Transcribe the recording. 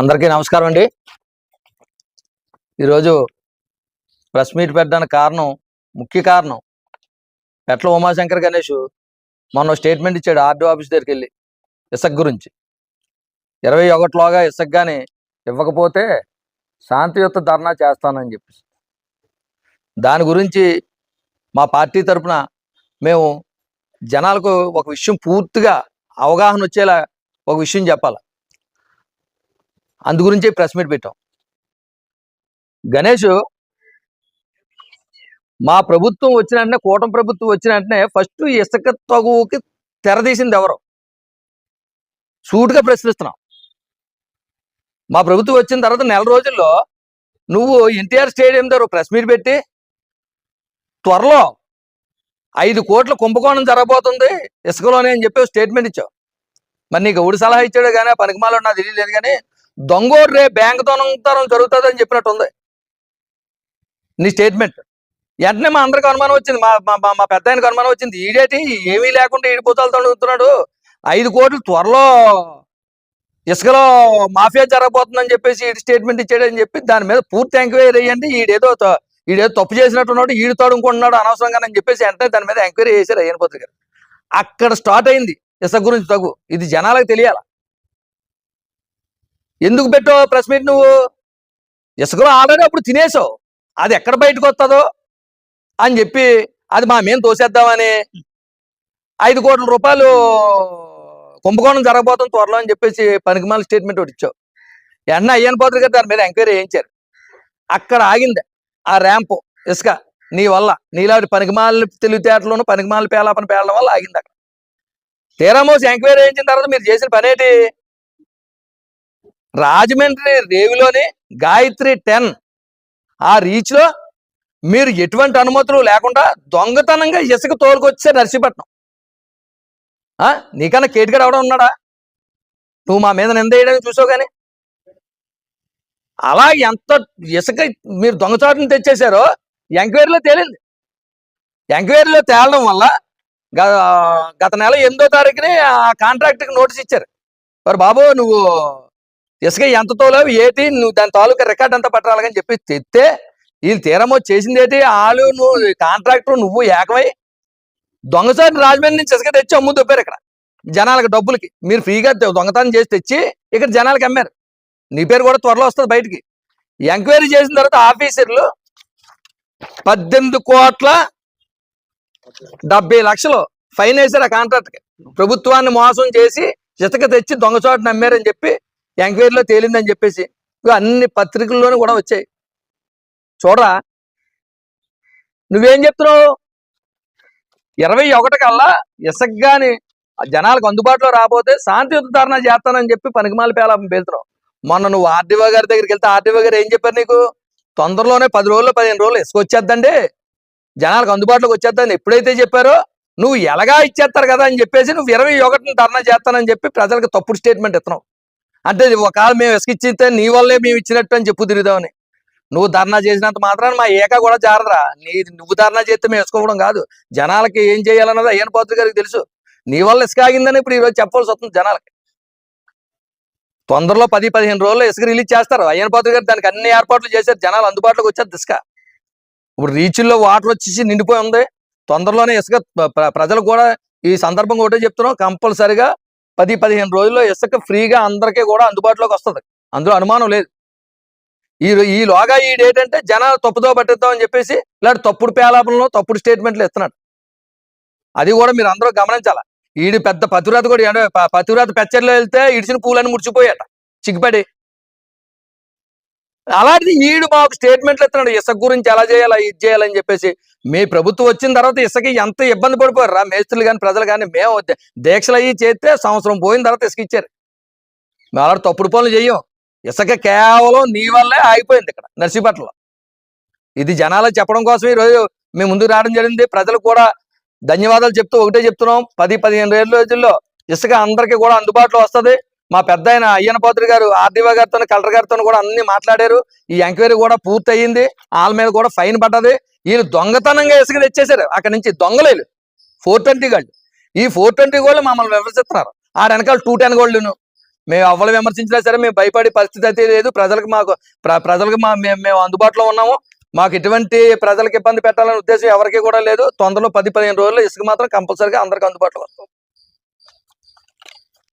అందరికీ నమస్కారం అండి. ఈరోజు ప్రెస్ మీట్ పెట్టడానికి కారణం ముఖ్య కారణం పెట్ల ఉమాశంకర్ గణేష్ మొన్న స్టేట్మెంట్ ఇచ్చాడు ఆర్డీ ఆఫీస్ దగ్గరికి వెళ్ళి ఇసక్ గురించి. ఇరవై ఒకటిలోగా ఇసక్ కానీ ఇవ్వకపోతే శాంతియుత ధర్నా చేస్తానని చెప్పేసి. దాని గురించి మా పార్టీ తరపున మేము జనాలకు ఒక విషయం పూర్తిగా అవగాహన వచ్చేలా ఒక విషయం చెప్పాలి. అందుగురించే ప్రెస్ మీట్ పెట్టాం. గణేష్ మా ప్రభుత్వం వచ్చిన వెంటనే కూటమి ప్రభుత్వం వచ్చిన వెంటనే ఫస్ట్ ఇసుక తగువుకి తెరదీసింది ఎవరు? సూటుగా ప్రశ్నిస్తున్నాం. మా ప్రభుత్వం వచ్చిన తర్వాత నెల రోజుల్లో నువ్వు ఎన్టీఆర్ స్టేడియం దగ్గర ప్రెస్ మీట్ పెట్టి త్వరలో ఐదు కోట్ల కుంభకోణం జరగబోతుంది ఇసుకలోనే అని చెప్పి స్టేట్మెంట్ ఇచ్చావు. మరి నీకు ఎవడు సలహా ఇచ్చాడు కానీ పనికిమాలో నాకు తెలియలేదు కానీ దొంగోడు రే బ్యాంక్ దొంగతనం జరుగుతుంది అని చెప్పినట్టు ఉంది నీ స్టేట్మెంట్ వెంటనే మా అందరికి అనుమానం వచ్చింది. మా మా- పెద్ద ఆయనకు అనుమానం వచ్చింది. ఈడేటి ఏమీ లేకుండా ఈడిపోతాలు తడుగుతున్నాడు ఐదు కోట్లు త్వరలో ఇసుకలో మాఫియా జరగబోతుందని చెప్పేసి ఈడు స్టేట్మెంట్ ఇచ్చాడని చెప్పి దాని మీద పూర్తి ఎంక్వైరీ అయ్యండి ఈడేదో ఈడేదో తప్పు చేసినట్టున్నాడు. ఈడు తడుముకుంటున్నాడు అనవసరంగా అని చెప్పేసి వెంటనే దాని మీద ఎంక్వైరీ చేశారు అయ్యన్ పత్రిక అక్కడ స్టార్ట్ అయింది. ఇసుక గురించి తగు. ఇది జనాలకు తెలియాలి? ఎందుకు పెట్టావు ప్రెస్ మీట్ నువ్వు? ఇసుకలో ఆల్రెడీ అప్పుడు తినేసావు. అది ఎక్కడ బయటకు వస్తుందో అని చెప్పి అది మా మేము తోసేద్దామని ఐదు కోట్ల రూపాయలు కుంభకోణం జరగబోతుంది త్వరలో అని చెప్పేసి పనికిమాల స్టేట్మెంట్ ఒకటి ఇచ్చావు. ఎన్న అయ్యన్ పోతులు గారు దాని మీద ఎంక్వైరీ చేయించారు. అక్కడ ఆగింది ఆ ర్యాంపు ఇసుక నీ వల్ల నీలాంటి పనికిమాల తెలివితేటలోను పనికిమాల పేలాపన పేలడం వల్ల ఆగింది అక్కడ. తీరామోసి ఎంక్వైరీ చేయించిన తర్వాత మీరు చేసిన పనేటి? రాజమండ్రి రేవులోని గాయత్రి టెన్. ఆ రీచ్లో మీరు ఎటువంటి అనుమతులు లేకుండా దొంగతనంగా ఇసుక తోలుకొచ్చే నర్సీపట్నం. ఆ? నీకన్నా కేటుగాడు ఎవడ ఉన్నాడా? నువ్వు మా మీద నింద వేయడానికి చూసావు కానీ. అలా ఎంత ఇసుక మీరు దొంగచాటును తెచ్చేశారో ఎంక్వైరీలో తేలింది. ఎంక్వైరీలో తేలడం వల్ల గ- గత నెల ఎనిమిదో తారీఖుని ఆ కాంట్రాక్ట్కి నోటీస్ ఇచ్చారు. మరి బాబు నువ్వు ఇసుక ఎంత తోలేవు ఏటి? నువ్వు దాని తాలూకా రికార్డ్ అంతా పట్టాలని చెప్పి తెస్తే వీళ్ళు తీరమో చేసింది ఏంటి వాళ్ళు నువ్వు కాంట్రాక్టర్ నువ్వు ఏకమై దొంగసారి రాజమండ్రి నుంచి ఇసుక తెచ్చి అమ్ము దొప్పారు ఇక్కడ జనాలకు డబ్బులకి. మీరు ఫ్రీగా దొంగతనం చేసి తెచ్చి ఇక్కడ జనాలకు అమ్మారు. నీ పేరు కూడా త్వరలో వస్తుంది బయటికి. ఎంక్వైరీ చేసిన తర్వాత ఆఫీసర్లు పద్దెనిమిది కోట్ల డెబ్బై లక్షలు ఫైన్ వేశారు ఆ కాంట్రాక్ట్కి ప్రభుత్వాన్ని మోసం చేసి ఇసుక తెచ్చి దొంగచోట నమ్మారని చెప్పి ఎంక్వైరీలో తేలిందని చెప్పేసి అన్ని పత్రికల్లోనూ కూడా వచ్చాయి. చూడరా? నువ్వేం చెప్తున్నావు? ఇరవై ఒకటి కల్లా ఇసగ్గాని జనాలకు అందుబాటులో రాబోతే శాంతియుత ధర్నా చేస్తానని చెప్పి పనికిమాల పేలాపం పేలుతున్నావు. మొన్న నువ్వు ఆర్డీఓ గారి దగ్గరికి వెళ్తే ఆర్డీఓ గారు ఏం చెప్పారు నీకు? తొందరలోనే పది రోజులు పదిహేను రోజులు ఇసుక వచ్చేద్దండి. జనాలకు అందుబాటులోకి వచ్చేద్దని ఎప్పుడైతే చెప్పారో నువ్వు ఎలాగా ఇచ్చేస్తారు కదా అని చెప్పేసి నువ్వు ఇరవై ఒకటిని ధర్నా చేస్తానని చెప్పి ప్రజలకు తప్పుడు స్టేట్మెంట్ ఇస్తున్నావు. అంటే ఒకవేళ మేము ఇసుక ఇచ్చితే నీ వల్లే మేము ఇచ్చినట్టు అని చెప్పు తిరుగుదామని. నువ్వు ధర్నా చేసినంత మాత్రాన మా ఏక కూడా జారదరా. నీ నువ్వు ధర్నా చేస్తే మేము వేసుకోవడం కాదు. జనాలకి ఏం చేయాలన్నది అయ్యన పాత్ర గారికి తెలుసు. నీ వల్ల ఇసుక ఆగిందని ఇప్పుడు ఈరోజు చెప్పాల్సి వస్తుంది జనాలకి. తొందరలో పది పదిహేను రోజుల్లో ఇసుక రిలీజ్ చేస్తారు. అయ్యన పాత్ర గారు దానికి అన్ని ఏర్పాట్లు చేశారు. జనాలు అందుబాటులోకి వచ్చేది ఇసుక ఇప్పుడు రీచుల్లో వాటర్ వచ్చేసి నిండిపోయి ఉంది. తొందరలోనే ఇసుక ప్రజలు ప్రజలకు కూడా ఈ సందర్భంగా ఒకటే చెప్తున్నాం. కంపల్సరిగా పది పదిహేను రోజుల్లో ఇసుక ఫ్రీగా అందరికీ కూడా అందుబాటులోకి వస్తుంది. అందులో అనుమానం లేదు. ఈ ఈ లోగా ఈ డేట్ అంటే జనాలు తప్పుదో పట్టిద్దాం అని చెప్పేసి ఇలాంటి తప్పుడు పేలాపంలో తప్పుడు స్టేట్మెంట్లు ఇస్తున్నాడు అది కూడా మీరు అందరూ గమనించాల? ఈడు పెద్ద పతివ్రత కూడా పతివ్రత పెచ్చర్లో వెళ్తే ఇడిచిన పూలన్నీ ముడిచిపోయాట చిక్కుపడి అలాంటిది ఈడు మాకు స్టేట్మెంట్లు ఇస్తున్నాడు ఇసుక గురించి ఎలా చేయాలా ఇది చేయాలని చెప్పేసి. మీ ప్రభుత్వం వచ్చిన తర్వాత ఇసుక ఎంత ఇబ్బంది పడిపోయారు రా మేస్త్రులు కానీ ప్రజలు కానీ మేము దీక్షలు అయ్యి చేస్తే సంవత్సరం పోయిన తర్వాత ఇసుక ఇచ్చారు. మేము తప్పుడు పనులు చెయ్యం. ఇసుక కేవలం నీ వల్లే ఆగిపోయింది ఇక్కడ నర్సీపట్నంలో. ఇది జనాలు చెప్పడం కోసం ఈరోజు రోజు మేము ముందుకు రావడం జరిగింది. ప్రజలు కూడా ధన్యవాదాలు చెప్తూ ఒకటే చెప్తున్నాం. పది పదిహేను రోజుల్లో ఇసుక అందరికీ కూడా అందుబాటులో వస్తది. మా పెద్ద ఆయన అయ్యన పాత్రి గారు ఆర్డీఓ గారితో కలెక్టర్ గారితో కూడా అన్ని మాట్లాడారు. ఈ ఎంక్వైరీ కూడా పూర్తి అయ్యింది వాళ్ళ మీద కూడా ఫైన్ పడ్డది. వీళ్ళు దొంగతనంగా ఇసుక తెచ్చేశారు. అక్కడ నుంచి దొంగలేలు ఫోర్ ట్వంటీ గోల్డ్. ఈ ఫోర్ ట్వంటీ గోల్డ్ మమ్మల్ని విమర్శిస్తున్నారు. ఆ వెనకాల టూ టెన్ గోల్డ్ను. మేము ఎవరు విమర్శించినా సరే మేము భయపడే పరిస్థితి అయితే లేదు. ప్రజలకు మాకు ప్ర- ప్రజలకు మా మేము మేము అందుబాటులో ఉన్నాము. మాకు ఎటువంటి ప్రజలకు ఇబ్బంది పెట్టాలనే ఉద్దేశం ఎవరికి కూడా లేదు. తొందరలో పది పదిహేను రోజుల్లో ఇసుక మాత్రం కంపల్సరీగా అందరికి అందుబాటులో వస్తుంది.